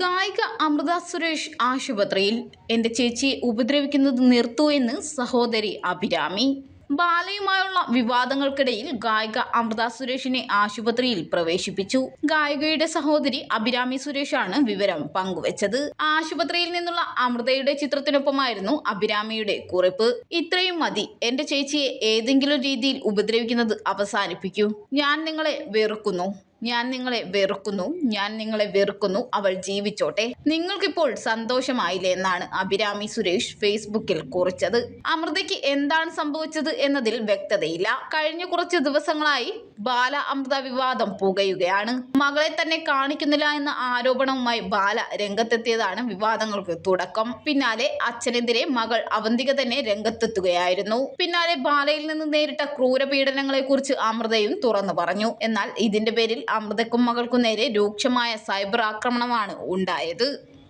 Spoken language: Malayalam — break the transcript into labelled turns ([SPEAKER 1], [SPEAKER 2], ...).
[SPEAKER 1] ഗായിക അമൃത സുരേഷ് ആശുപത്രിയിൽ എന്റെ ചേച്ചിയെ ഉപദ്രവിക്കുന്നത് നിർത്തൂ എന്ന് സഹോദരി അഭിരാമി. ബാലയുമായുള്ള വിവാദങ്ങൾക്കിടയിൽ ഗായിക അമൃത സുരേഷിനെ ആശുപത്രിയിൽ പ്രവേശിപ്പിച്ചു. ഗായികയുടെ സഹോദരി അഭിരാമി സുരേഷാണ് വിവരം പങ്കുവച്ചത്. ആശുപത്രിയിൽ നിന്നുള്ള അമൃതയുടെ ചിത്രത്തിനൊപ്പമായിരുന്നു അഭിരാമിയുടെ കുറിപ്പ്. ഇത്രയും മതി എന്റെ ചേച്ചിയെ ഏതെങ്കിലും രീതിയിൽ ഉപദ്രവിക്കുന്നത് അവസാനിപ്പിക്കൂ. ഞാൻ നിങ്ങളെ വെറുക്കുന്നു. ഞാൻ നിങ്ങളെ വെറുക്കുന്നു ഞാൻ നിങ്ങളെ വെറുക്കുന്നു അവൾ ജീവിച്ചോട്ടെ. നിങ്ങൾക്കിപ്പോൾ സന്തോഷമായില്ലേ എന്നാണ് അഭിരാമി സുരേഷ് ഫേസ്ബുക്കിൽ കുറിച്ചത്. അമൃതയ്ക്ക് എന്താണ് സംഭവിച്ചത് എന്നതിൽ വ്യക്തതയില്ല. കഴിഞ്ഞ കുറച്ച് ദിവസങ്ങളായി ബാല അമൃത വിവാദം പുകയുകയാണ്. മകളെ തന്നെ കാണിക്കുന്നില്ല എന്ന ആരോപണവുമായി ബാല രംഗത്തെത്തിയതാണ് വിവാദങ്ങൾക്ക് തുടക്കം. പിന്നാലെ അച്ഛനെതിരെ മകൾ അവന്തിക തന്നെ രംഗത്തെത്തുകയായിരുന്നു. പിന്നാലെ ബാലയിൽ നിന്ന് നേരിട്ട ക്രൂരപീഡനങ്ങളെ കുറിച്ച് അമൃതയും തുറന്നു പറഞ്ഞു. എന്നാൽ ഇതിന്റെ പേരിൽ അമൃതക്കും മകൾക്കും നേരെ രൂക്ഷമായ സൈബർ ആക്രമണമാണ് ഉണ്ടായത്.